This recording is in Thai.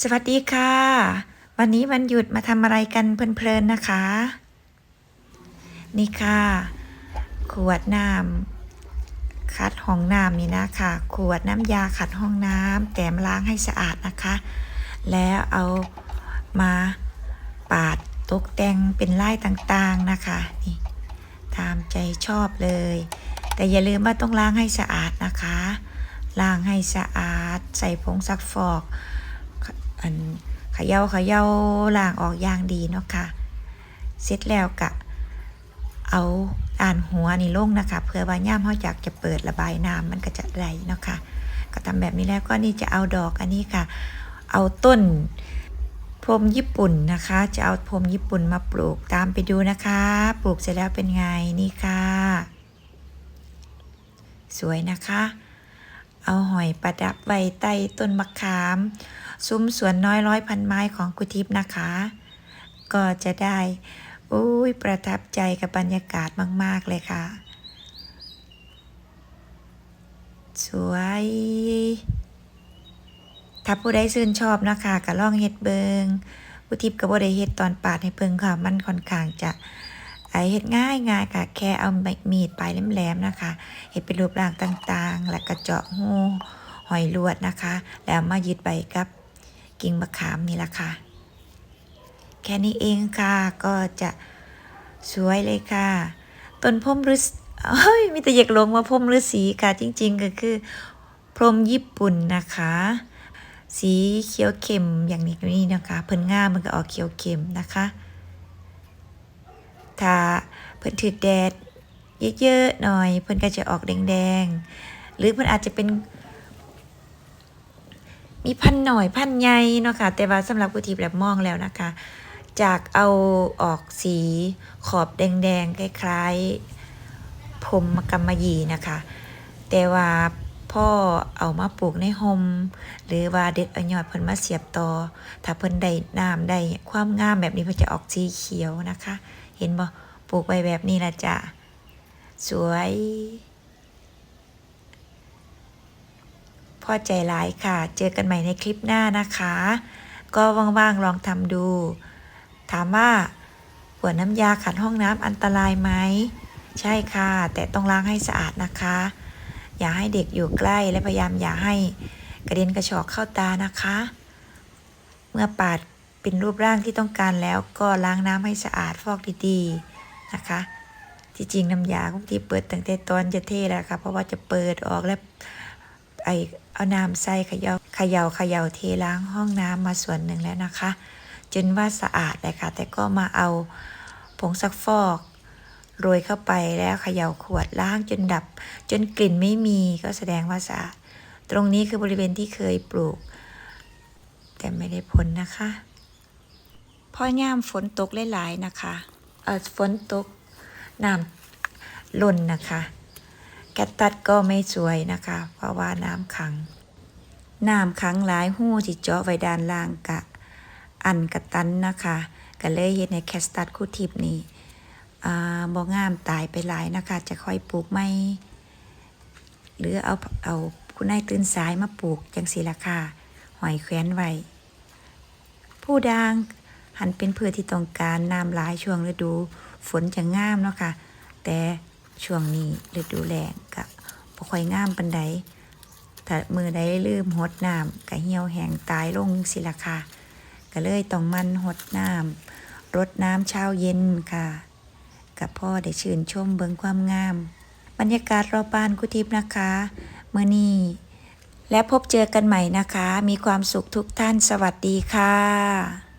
สวัสดีค่ะ วันนี้วันหยุดมาทำอะไรกันเพลินๆนะคะ นี่ค่ะ ขวดน้ำขัดห้องน้ำนี่นะค่ะขวดน้ำยาขัดห้องน้ำแต่มล้างให้สะอาดนะคะ แล้วเอามาปาดตกแต่งเป็นลายต่างๆนะคะนี่ตามใจชอบเลย แต่อย่าลืมว่าต้องล้างให้สะอาดนะคะล้างให้สะอาด ใส่ผงซักฟอก อันเขย่าเขย่าล้างออกอย่างดีเนาะค่ะ เสร็จแล้วกะเอาอ่านหัวนี่ลงนะคะ เพื่อว่าย่ามเขาอยากจะเปิดระบายน้ำมันก็จะไหลเนาะค่ะ ก็ทำแบบนี้แล้วก็นี่จะเอาดอกอันนี้ค่ะ เอาต้นพรมญี่ปุ่นนะคะ จะเอาพรมญี่ปุ่นมาปลูกตามไปดูนะคะ ปลูกเสร็จแล้วเป็นไงนี่ค่ะ สวยนะคะ เอาหอยประดับไว้ใต้ต้นมะขาม ซุ้มสวนน้อยร้อยพันไม้ของกุทิพย์นะคะ ก็จะได้อุ้ยประทับใจกับบรรยากาศมาก ๆ เลยค่ะ สวย ถ้าผู้ใดชื่นชอบนะคะก็ลองเฮ็ดเบิงกุทิพย์ก็บ่ได้เฮ็ดตอนปาดให้เบิงค่ะ มันค่อนข้างจะ ไอเฮ็ดง่ายง่ายค่ะแค่เอามีดปลายแหลมๆนะคะเฮ็ดเป็นรูปร่างต่างๆ แล้วก็เจาะหูหอยลวดนะคะ แล้วมายึดไปกับกิ่งมะขามนี่ละค่ะ แค่นี้เองค่ะก็จะสวยเลยค่ะ ต้นพรมฤาษีเฮ้ยมีแต่อยากลงมาพรมฤาษีค่ะ จริง ๆ ก็คือ พรมญี่ปุ่นนะคะ สีเขียวเข้มอย่างนี้นี่นะคะ เพิ่นง่ามมันก็ออกเขียวเข้มนะคะ ถ้าเพิ่นถือแดดเยอะๆหน่อย เพิ่นก็จะออกแดงๆ หรือเพิ่นอาจจะเป็น มีพันหน่อยพันใหญ่เนาะค่ะ แต่ว่าสำหรับผู้ที่แบบมองแล้วนะคะ จากเอาออกสีขอบแดงๆ คล้ายๆผมกำมะหยี่นะคะ แต่ว่าพ่อเอามาปลูกในโฮมหรือว่าเด็ดเอายอดเพิ่นมาเสียบต่อ ถ้าเพิ่นได้น้ำได้ความงามแบบนี้เพิ่นจะออกสีเขียวนะคะ เห็นบ่ปลูกไว้แบบนี้ละจ้ะสวย พอใจร้ายค่ะ เจอกันใหม่ในคลิปหน้านะคะ ก็ว่างๆลองทำดู ถามว่าขวดน้ำยาขัดห้องน้ำอันตรายไหม ใช่ค่ะ แต่ต้องล้างให้สะอาดนะคะ อย่าให้เด็กอยู่ใกล้และพยายามอย่าให้กระเด็นกระชอกเข้าตานะคะ เมื่อปาด เป็นรูปร่างที่ต้องการแล้วก็ล้างน้ำให้สะอาดฟอกดีๆนะคะ ที่จริงน้ำยาบางทีเปิดตั้งแต่ตอนจะเทแล้วค่ะ เพราะว่าจะเปิดออกแล้วไอเอาน้ำใส่เขยาเขยาเขยาเทล้างห้องน้ำมาส่วนหนึ่งแล้วนะคะ จนว่าสะอาดเลยค่ะ แต่ก็มาเอาผงซักฟอกโรยเข้าไปแล้วเขย่าขวดล้างจนดับ จนกลิ่นไม่มีก็แสดงว่าสะอาด ตรงนี้คือบริเวณที่เคยปลูก แต่ไม่ได้ผลนะคะ พอย่ามฝนตกหลายๆนะคะเออฝนตกน้ำล่นนะคะแกตตัดก็ไม่สวยนะคะ เพราะว่าน้ำขัง น้ำขังหลายหู้ที่เจาะไว้ด้านล่างกะ อันกระตันนะคะ ก็เลยเฮ็ดในแคสตัดคู่ทิพนี่อ่าบ่งามตายไปหลายนะคะ จะค่อยปลูกไม่หรือเอาเอาคุณนายตื่นสายมาปลูกจังสีละค่ะหอยแขวนไว้ผู้ดาง หันเป็นพืชที่ต้องการน้ำหลายช่วงฤดู ฝนจะงามเนาะค่ะ แต่ช่วงนี้ฤดูแล้งก็บ่ค่อยงามปานใดถ้ามือใดลืมหดน้ำก็เหี่ยวแห้งตายลงสิละค่ะก็เลยต้องมันหดน้ำรดน้ำเช้าเย็นค่ะกับพ่อได้ชื่นชมเบิงความงาม บรรยากาศรอบบ้านกุทิพนะคะเมื่อนี้และพบเจอกันใหม่นะคะ มีความสุขทุกท่านสวัสดีค่ะ